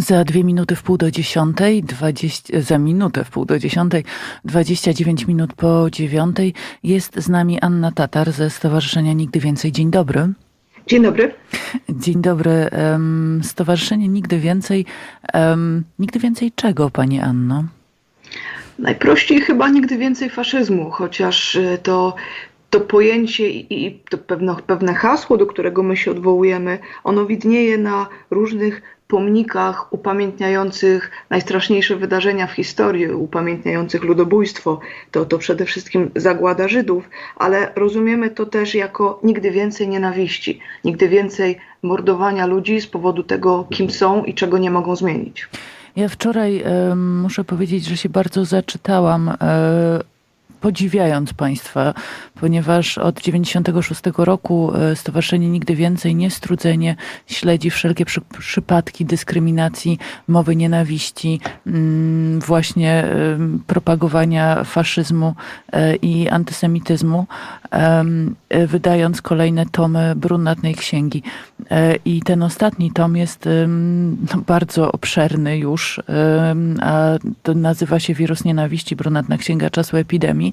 Za dwie minuty w pół do dziesiątej, 20, za minutę w pół do dziesiątej, 29 minut po dziewiątej jest z nami Anna Tatar ze Stowarzyszenia Nigdy Więcej. Dzień dobry. Dzień dobry. Dzień dobry. Stowarzyszenie Nigdy Więcej. Nigdy Więcej czego, Pani Anno? Najprościej chyba nigdy więcej faszyzmu, chociaż y, to, to pojęcie i, i to pewne, pewne hasło, do którego my się odwołujemy, ono widnieje na różnych pomnikach upamiętniających najstraszniejsze wydarzenia w historii, upamiętniających ludobójstwo. To, to przede wszystkim zagłada Żydów, ale rozumiemy to też jako nigdy więcej nienawiści, nigdy więcej mordowania ludzi z powodu tego, kim są i czego nie mogą zmienić. Ja wczoraj em, muszę powiedzieć, że się bardzo zaczytałam, e, podziwiając Państwa, ponieważ od 96 roku e, Stowarzyszenie Nigdy Więcej Niestrudzenie śledzi wszelkie przy, przypadki dyskryminacji, mowy nienawiści, mm, właśnie propagowania faszyzmu e, i antysemityzmu, em, wydając kolejne tomy brunatnej księgi. E, I ten ostatni tom jest no, bardzo obszerny już, a nazywa się Wirus Nienawiści, brunatna księga czasu epidemii.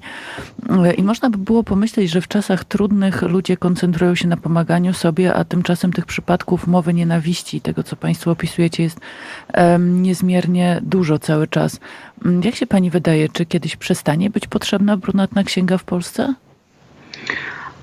E, I można by było pomyśleć, że w czasach trudnych ludzie koncentrują się na pomaganiu sobie, a tymczasem tych przypadków mowy nienawiści, tego co Państwo opisujecie, jest niezmiernie dużo cały czas. Mm, Jak się Pani wydaje, czy kiedyś przestanie być potrzebna brunatna księga w Polsce?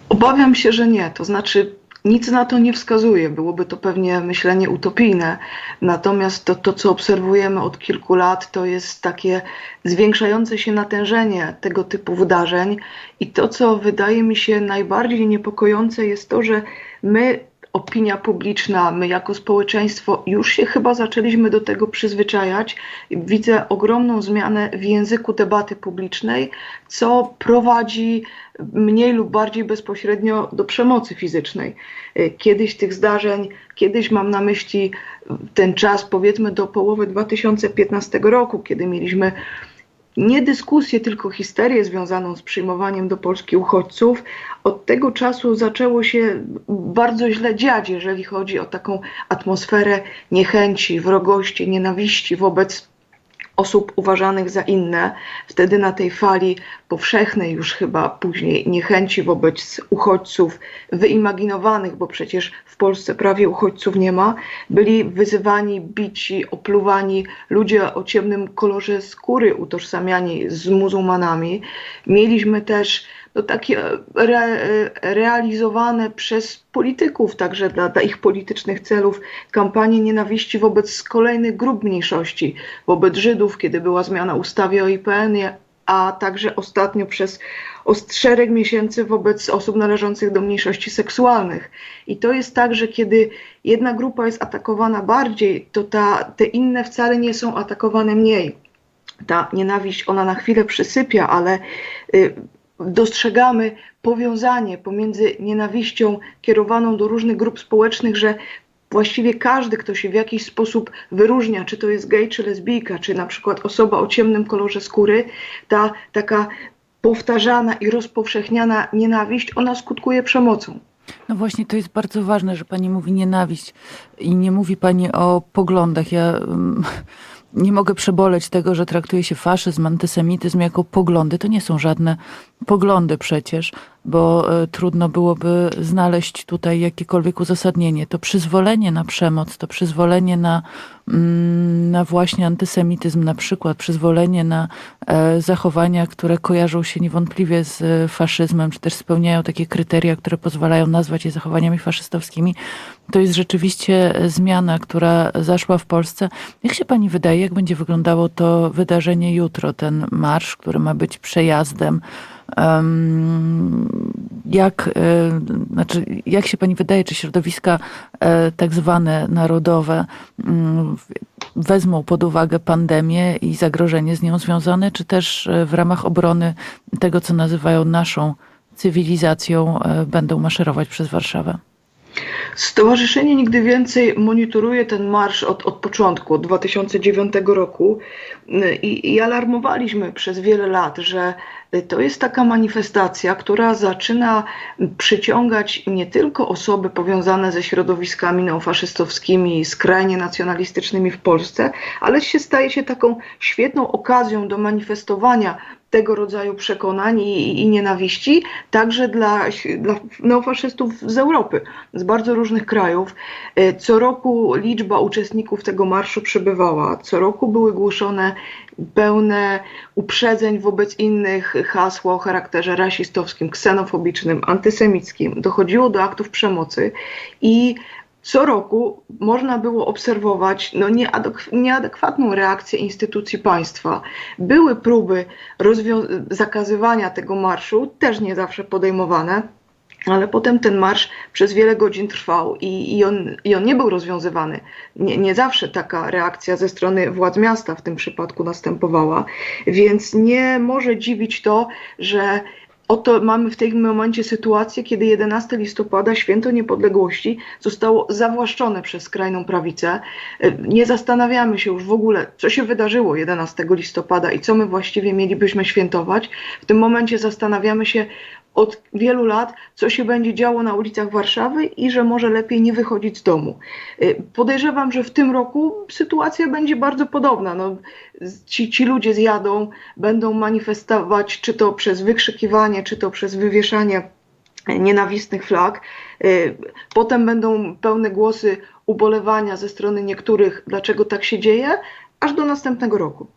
Obawiam się, że nie. To znaczy, nic na to nie wskazuje. Byłoby to pewnie myślenie utopijne. Natomiast to, to, co obserwujemy od kilku lat, to jest takie zwiększające się natężenie tego typu wydarzeń. I to, co wydaje mi się najbardziej niepokojące, jest to, że my opinia publiczna, my jako społeczeństwo już się chyba zaczęliśmy do tego przyzwyczajać. Widzę ogromną zmianę w języku debaty publicznej, co prowadzi mniej lub bardziej bezpośrednio do przemocy fizycznej. Kiedyś tych zdarzeń, kiedyś mam na myśli ten czas powiedzmy do połowy 2015 roku, kiedy mieliśmy nie dyskusję, tylko histerię związaną z przyjmowaniem do Polski uchodźców. Od tego czasu zaczęło się bardzo źle dziać, jeżeli chodzi o taką atmosferę niechęci, wrogości, nienawiści wobec osób uważanych za inne. Wtedy na tej fali powszechnej już chyba później niechęci wobec uchodźców wyimaginowanych, bo przecież w Polsce prawie uchodźców nie ma, byli wyzywani, bici, opluwani ludzie o ciemnym kolorze skóry, utożsamiani z muzułmanami. Mieliśmy też no, takie re, realizowane przez polityków, także dla, dla ich politycznych celów, kampanie nienawiści wobec kolejnych grup mniejszości, wobec Żydów, kiedy była zmiana ustawy o IPN, a także ostatnio przez szereg miesięcy wobec osób należących do mniejszości seksualnych. I to jest tak, że kiedy jedna grupa jest atakowana bardziej, to ta, te inne wcale nie są atakowane mniej. Ta nienawiść, ona na chwilę przysypia, ale y, dostrzegamy powiązanie pomiędzy nienawiścią kierowaną do różnych grup społecznych, że właściwie każdy, kto się w jakiś sposób wyróżnia, czy to jest gej, czy lesbijka, czy na przykład osoba o ciemnym kolorze skóry, ta taka powtarzana i rozpowszechniana nienawiść, ona skutkuje przemocą. No właśnie, to jest bardzo ważne, że pani mówi nienawiść i nie mówi pani o poglądach. Ja mm, nie mogę przeboleć tego, że traktuje się faszyzm, antysemityzm jako poglądy. To nie są żadne poglądy przecież, bo e, trudno byłoby znaleźć tutaj jakiekolwiek uzasadnienie. To przyzwolenie na przemoc, to przyzwolenie na, mm, na właśnie antysemityzm, na przykład przyzwolenie na e, zachowania, które kojarzą się niewątpliwie z e, faszyzmem, czy też spełniają takie kryteria, które pozwalają nazwać je zachowaniami faszystowskimi. To jest rzeczywiście zmiana, która zaszła w Polsce. Jak się pani wydaje, jak będzie wyglądało to wydarzenie jutro, ten marsz, który ma być przejazdem? Jak, e, znaczy, jak się pani wydaje, czy środowiska e, tak zwane narodowe mm, wezmą pod uwagę pandemię i zagrożenie z nią związane, czy też e, w ramach obrony tego, co nazywają naszą cywilizacją, będą maszerować przez Warszawę? Stowarzyszenie Nigdy Więcej monitoruje ten marsz od, od początku, od 2009 roku. I, i alarmowaliśmy przez wiele lat, że to jest taka manifestacja, która zaczyna przyciągać nie tylko osoby powiązane ze środowiskami neofaszystowskimi, skrajnie nacjonalistycznymi w Polsce, ale się staje się taką świetną okazją do manifestowania tego rodzaju przekonań i, i nienawiści, także dla, dla neofaszystów z Europy, z bardzo różnych krajów. E, Co roku liczba uczestników tego marszu przybywała, co roku były głoszone pełne uprzedzeń wobec innych hasła o charakterze rasistowskim, ksenofobicznym, antysemickim. Dochodziło do aktów przemocy i co roku można było obserwować no, nieadek nieadekwatną reakcję instytucji państwa. Były próby zakazywania tego marszu, też nie zawsze podejmowane. Ale potem ten marsz przez wiele godzin trwał i, i, on, i on nie był rozwiązywany. Nie, nie zawsze taka reakcja ze strony władz miasta w tym przypadku następowała, więc nie może dziwić to, że Oto mamy w tym momencie sytuację, kiedy 11 listopada, święto niepodległości, zostało zawłaszczone przez skrajną prawicę. Nie zastanawiamy się już w ogóle, co się wydarzyło 11 listopada i co my właściwie mielibyśmy świętować. W tym momencie zastanawiamy się od wielu lat, co się będzie działo na ulicach Warszawy i że może lepiej nie wychodzić z domu. Podejrzewam, że w tym roku sytuacja będzie bardzo podobna. No, ci, ci ludzie zjadą, będą manifestować, czy to przez wykrzykiwanie, czy to przez wywieszanie nienawistnych flag. Potem będą pełne głosy ubolewania ze strony niektórych, dlaczego tak się dzieje, aż do następnego roku.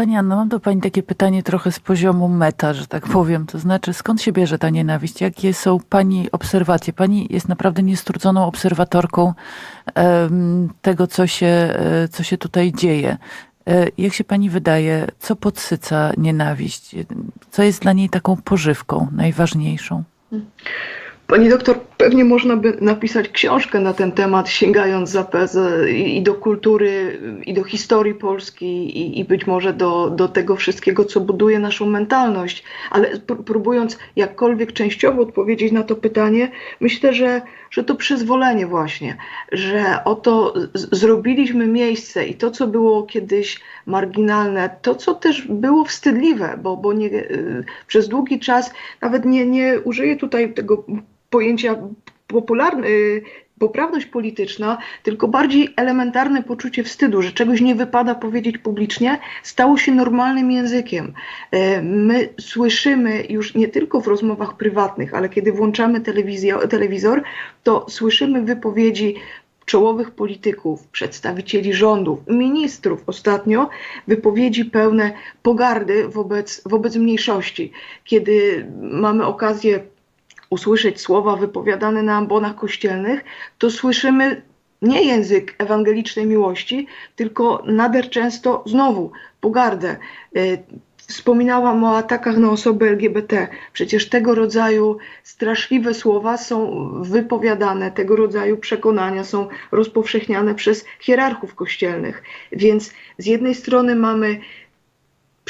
Pani Anno, mam do Pani takie pytanie trochę z poziomu meta, że tak powiem. To znaczy, skąd się bierze ta nienawiść? Jakie są Pani obserwacje? Pani jest naprawdę niestrudzoną obserwatorką tego, co się, co się tutaj dzieje. Jak się Pani wydaje, co podsyca nienawiść? Co jest dla niej taką pożywką najważniejszą? Pani doktor, pewnie można by napisać książkę na ten temat, sięgając za i do kultury, i do historii Polski, i, i być może do, do tego wszystkiego, co buduje naszą mentalność. Ale próbując jakkolwiek częściowo odpowiedzieć na to pytanie, myślę, że, że to przyzwolenie właśnie, że oto zrobiliśmy miejsce i to, co było kiedyś marginalne, to, co też było wstydliwe, bo, bo nie, przez długi czas nawet nie, nie użyję tutaj tego pojęcia popularne, poprawność polityczna, tylko bardziej elementarne poczucie wstydu, że czegoś nie wypada powiedzieć publicznie, stało się normalnym językiem. My słyszymy już nie tylko w rozmowach prywatnych, ale kiedy włączamy telewizor, to słyszymy wypowiedzi czołowych polityków, przedstawicieli rządów, ministrów ostatnio, wypowiedzi pełne pogardy wobec, wobec mniejszości. Kiedy mamy okazję usłyszeć słowa wypowiadane na ambonach kościelnych, to słyszymy nie język ewangelicznej miłości, tylko nader często znowu pogardę. Wspominałam o atakach na osoby LGBT. Przecież tego rodzaju straszliwe słowa są wypowiadane, tego rodzaju przekonania są rozpowszechniane przez hierarchów kościelnych. Więc z jednej strony mamy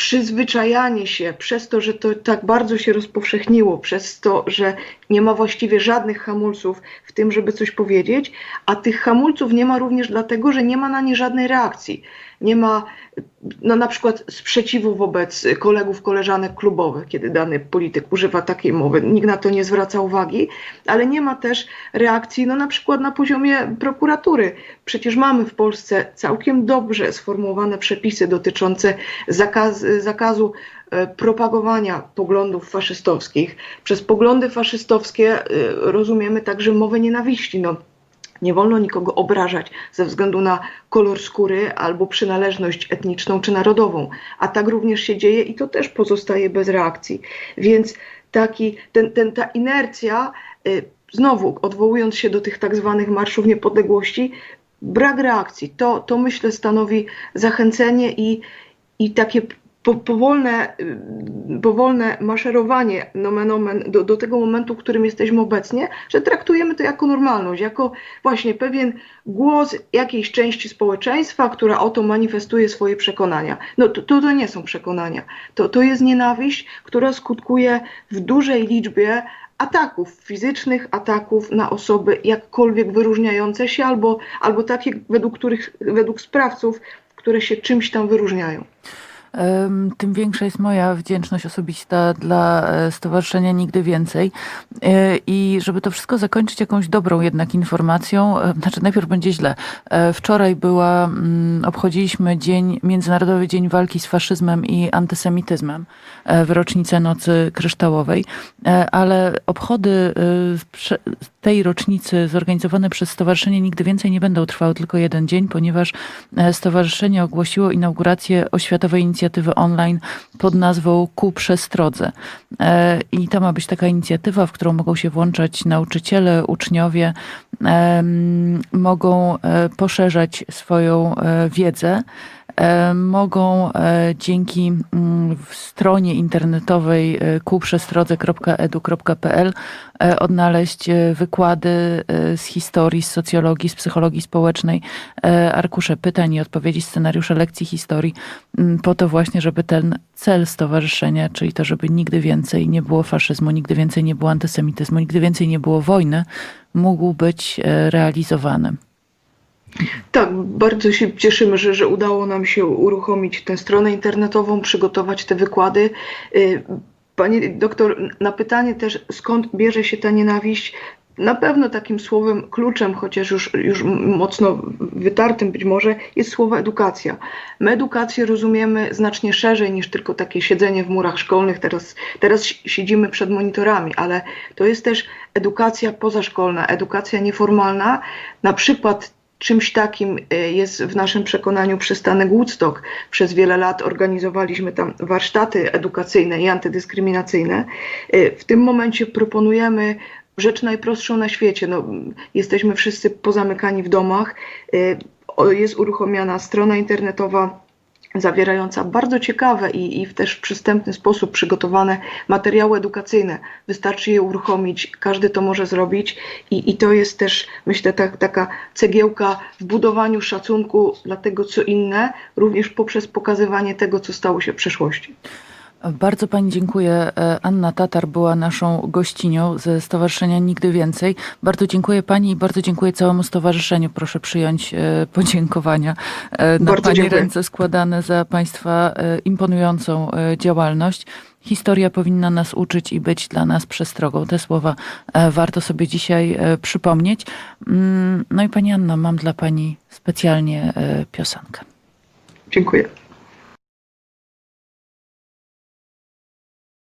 przyzwyczajanie się przez to, że to tak bardzo się rozpowszechniło, przez to, że nie ma właściwie żadnych hamulców w tym, żeby coś powiedzieć, a tych hamulców nie ma również dlatego, że nie ma na nie żadnej reakcji. Nie ma no, na przykład sprzeciwu wobec kolegów, koleżanek klubowych, kiedy dany polityk używa takiej mowy. Nikt na to nie zwraca uwagi, ale nie ma też reakcji no, na przykład na poziomie prokuratury. Przecież mamy w Polsce całkiem dobrze sformułowane przepisy dotyczące zakaz, zakazu propagowania poglądów faszystowskich. Przez poglądy faszystowskie rozumiemy także mowę nienawiści. No, nie wolno nikogo obrażać ze względu na kolor skóry albo przynależność etniczną czy narodową. A tak również się dzieje i to też pozostaje bez reakcji. Więc taki, ten, ten, ta inercja, znowu odwołując się do tych tak zwanych marszów niepodległości, brak reakcji, to, to myślę stanowi zachęcenie i, i takie po, powolne, powolne maszerowanie nomen omen do, do tego momentu, w którym jesteśmy obecnie, że traktujemy to jako normalność, jako właśnie pewien głos jakiejś części społeczeństwa, która oto manifestuje swoje przekonania. No to, to, to nie są przekonania, to, to jest nienawiść, która skutkuje w dużej liczbie ataków, fizycznych ataków na osoby jakkolwiek wyróżniające się albo, albo takie, według których, według sprawców, które się czymś tam wyróżniają. Tym większa jest moja wdzięczność osobista dla e, Stowarzyszenia Nigdy Więcej. E, I żeby to wszystko zakończyć jakąś dobrą jednak informacją, e, znaczy najpierw będzie źle. Wczoraj była, mm, obchodziliśmy dzień, Międzynarodowy Dzień Walki z Faszyzmem i Antysemityzmem w rocznicę Nocy Kryształowej, ale obchody tej rocznicy zorganizowane przez Stowarzyszenie Nigdy Więcej nie będą trwały tylko jeden dzień, ponieważ Stowarzyszenie ogłosiło inaugurację oświatowej inicjatywy online pod nazwą Ku Przestrodze. E, I to ma być taka inicjatywa, w którą mogą się włączać nauczyciele, uczniowie, mogą e, poszerzać swoją e, wiedzę. E, Mogą e, dzięki mm, stronie internetowej e, kuprzestrodze.edu.pl odnaleźć wykłady z historii, z socjologii, z psychologii społecznej, arkusze pytań i odpowiedzi, scenariusze lekcji historii, m, po to właśnie, żeby ten cel stowarzyszenia, czyli to, żeby nigdy więcej nie było faszyzmu, nigdy więcej nie było antysemityzmu, nigdy więcej nie było wojny, mógł być realizowany. Tak, bardzo się cieszymy, że, że udało nam się uruchomić tę stronę internetową, przygotować te wykłady. Y, Pani doktor, na pytanie też, skąd bierze się ta nienawiść, na pewno takim słowem kluczem, chociaż już, już mocno wytartym być może, jest słowo edukacja. My edukację rozumiemy znacznie szerzej niż tylko takie siedzenie w murach szkolnych. Teraz, teraz siedzimy przed monitorami, ale to jest też edukacja pozaszkolna, edukacja nieformalna. Na przykład czymś takim y, jest w naszym przekonaniu przystanek Woodstock. Przez wiele lat organizowaliśmy tam warsztaty edukacyjne i antydyskryminacyjne. Y, W tym momencie proponujemy rzecz najprostszą na świecie. No, jesteśmy wszyscy pozamykani w domach. Y, Jest uruchomiona strona internetowa zawierająca bardzo ciekawe i, i w też przystępny sposób przygotowane materiały edukacyjne. Wystarczy je uruchomić, każdy to może zrobić i, i to jest też, myślę, tak, taka cegiełka w budowaniu szacunku dla tego, co inne, również poprzez pokazywanie tego, co stało się w przeszłości. Bardzo Pani dziękuję. E, Anna Tatar była naszą gościnią ze Stowarzyszenia Nigdy Więcej. Bardzo dziękuję Pani i bardzo dziękuję całemu stowarzyszeniu. Proszę przyjąć e, podziękowania e, na Bardzo Pani dziękuję. ręce składane za Państwa imponującą działalność. Historia powinna nas uczyć i być dla nas przestrogą. Te słowa warto sobie dzisiaj przypomnieć. Mm, No i Pani Anna, mam dla Pani specjalnie piosenkę. Dziękuję.